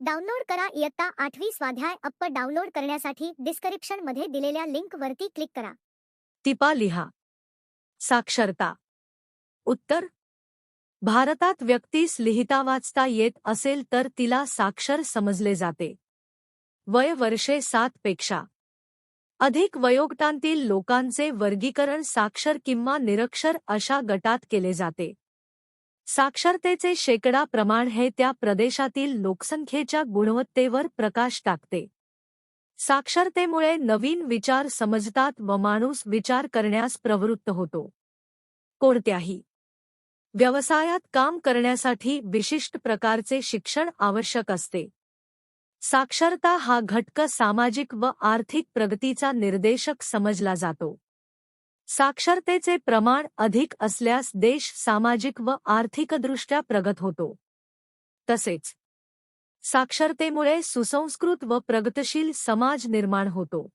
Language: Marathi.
डाउनलोड करा इयत्ता आठवी स्वाध्याय अप्प डाउनलोड करण्यासाठी डिस्क्रिप्शनमध्ये दिलेल्या लिंक वरती क्लिक करा. टिपा लिहा. साक्षरता. उत्तर. भारतात व्यक्तीस लिहिता वाचता येत असेल तर तिला साक्षर समजले जाते. वय वर्षे सात पेक्षा. अधिक वयोगटांतील लोकांचे वर्गीकरण साक्षर किंवा निरक्षर अशा गटात केले जाते. साक्षरतेचे शेकडा प्रमाण हे त्या प्रदेशातील लोकसंख्येच्या गुणवत्तेवर प्रकाश टाकते. साक्षरतेमुळे नवीन विचार समजतात व माणूस विचार करण्यास प्रवृत्त होतो. कोणत्याही व्यवसायात काम करण्यासाठी विशिष्ट प्रकारचे शिक्षण आवश्यक असते. साक्षरता हा घटक सामाजिक व आर्थिक प्रगतीचा निर्देशक समजला जातो. साक्षरतेचे प्रमाण अधिक असल्यास देश सामाजिक व आर्थिकदृष्ट्या प्रगत होतो. तसेच साक्षरतेमुळे सुसंस्कृत व प्रगतशील समाज निर्माण होतो.